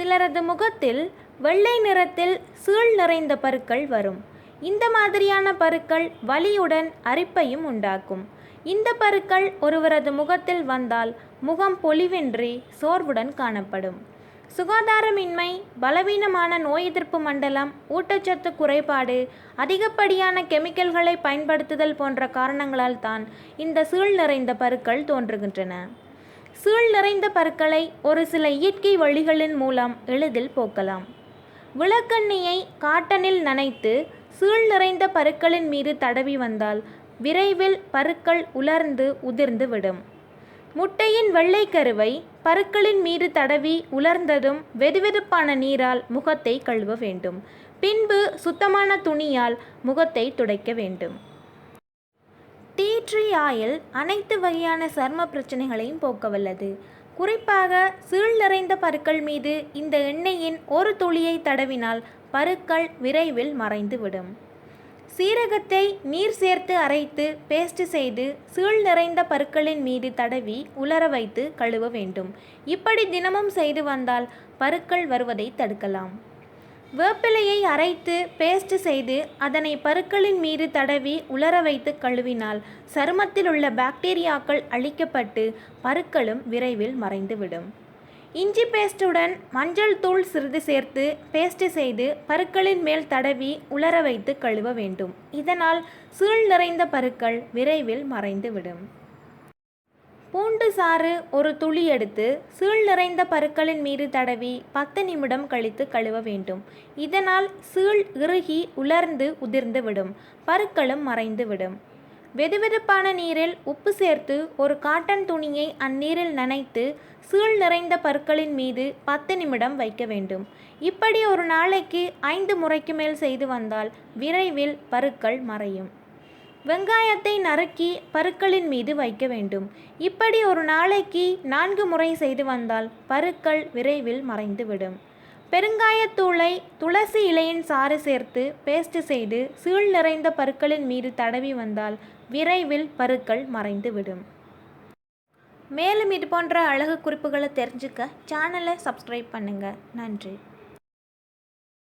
சிலரது முகத்தில் வெள்ளை நிறத்தில் சீழ் நிறைந்த பருக்கள் வரும். இந்த மாதிரியான பருக்கள் வலியுடன் அரிப்பையும் உண்டாக்கும். இந்த பருக்கள் ஒருவரது முகத்தில் வந்தால் முகம் பொலிவின்றி சோர்வுடன் காணப்படும். சுகாதாரமின்மை பலவீனமான நோய் எதிர்ப்பு மண்டலம் ஊட்டச்சத்து குறைபாடு அதிகப்படியான கெமிக்கல்களை பயன்படுத்துதல் போன்ற காரணங்களால் தான் இந்த சீழ் நிறைந்த பருக்கள் தோன்றுகின்றன. சீழ் நிறைந்த பற்களை ஒரு சில இயற்கை வழிகளின் மூலம் எளிதில் போக்கலாம். விளக்கண்ணியை காட்டனில் நனைத்து சீழ் நிறைந்த பருக்களின் மீது தடவி வந்தால் விரைவில் பருக்கள் உலர்ந்து உதிர்ந்து விடும். முட்டையின் வெள்ளை கருவை பருக்களின் மீது தடவி உலர்ந்ததும் வெதுவெதுப்பான நீரால் முகத்தை கழுவ வேண்டும். பின்பு சுத்தமான துணியால் முகத்தை துடைக்க வேண்டும். டீ ஆயில் அனைத்து வகையான சர்ம பிரச்சனைகளையும் போக்க வல்லது குறிப்பாக சீழ் நிறைந்த பருக்கள் மீது இந்த எண்ணெயின் ஒரு துளியை தடவினால் பருக்கள் விரைவில் மறைந்துவிடும். சீரகத்தை நீர் சேர்த்து அரைத்து பேஸ்ட் செய்து சீழ் நிறைந்த பருக்களின் மீது தடவி உலர வைத்து கழுவ வேண்டும். இப்படி தினமும் செய்து வந்தால் பருக்கள் வருவதை தடுக்கலாம். வேப்பிலையை அரைத்து பேஸ்ட் செய்து அதனை பருக்களின் மீது தடவி உலர வைத்து கழுவினால் சருமத்தில் உள்ள பாக்டீரியாக்கள் அழிக்கப்பட்டு பருக்களும் விரைவில் மறைந்துவிடும். இஞ்சி பேஸ்டுடன் மஞ்சள் தூள் சிறிது சேர்த்து பேஸ்ட் செய்து பருக்களின் மேல் தடவி உலர வைத்து கழுவ வேண்டும். இதனால் சீழ் நிறைந்த பருக்கள் விரைவில் மறைந்துவிடும். பூண்டு சாறு ஒரு துளி எடுத்து சீழ் நிறைந்த பருக்களின் மீது தடவி பத்து நிமிடம் கழித்து கழுவ வேண்டும். இதனால் சீழ் இறுகி உலர்ந்து உதிர்ந்து விடும். பருக்களும் மறைந்து விடும். வெதுவெதுப்பான நீரில் உப்பு சேர்த்து ஒரு காட்டன் துணியை அந்நீரில் நனைத்து சீழ் நிறைந்த பற்களின் மீது பத்து நிமிடம் வைக்க வேண்டும். இப்படி ஒரு நாளைக்கு ஐந்து முறைக்கு மேல் செய்து வந்தால் விரைவில் பருக்கள் மறையும். வெங்காயத்தை நறுக்கி பருக்களின் மீது வைக்க வேண்டும். இப்படி ஒரு நாளைக்கு நான்கு முறை செய்து வந்தால் பருக்கள் விரைவில் மறைந்துவிடும். பெருங்காயத்தூளை துளசி இலையின் சாறு சேர்த்து பேஸ்ட் செய்து சீழ் நிறைந்த பருக்களின் மீது தடவி வந்தால் விரைவில் பருக்கள் மறைந்துவிடும். மேலும் இது போன்ற அழகு குறிப்புகளை தெரிஞ்சுக்க சேனலை சப்ஸ்கிரைப் பண்ணுங்கள் நன்றி.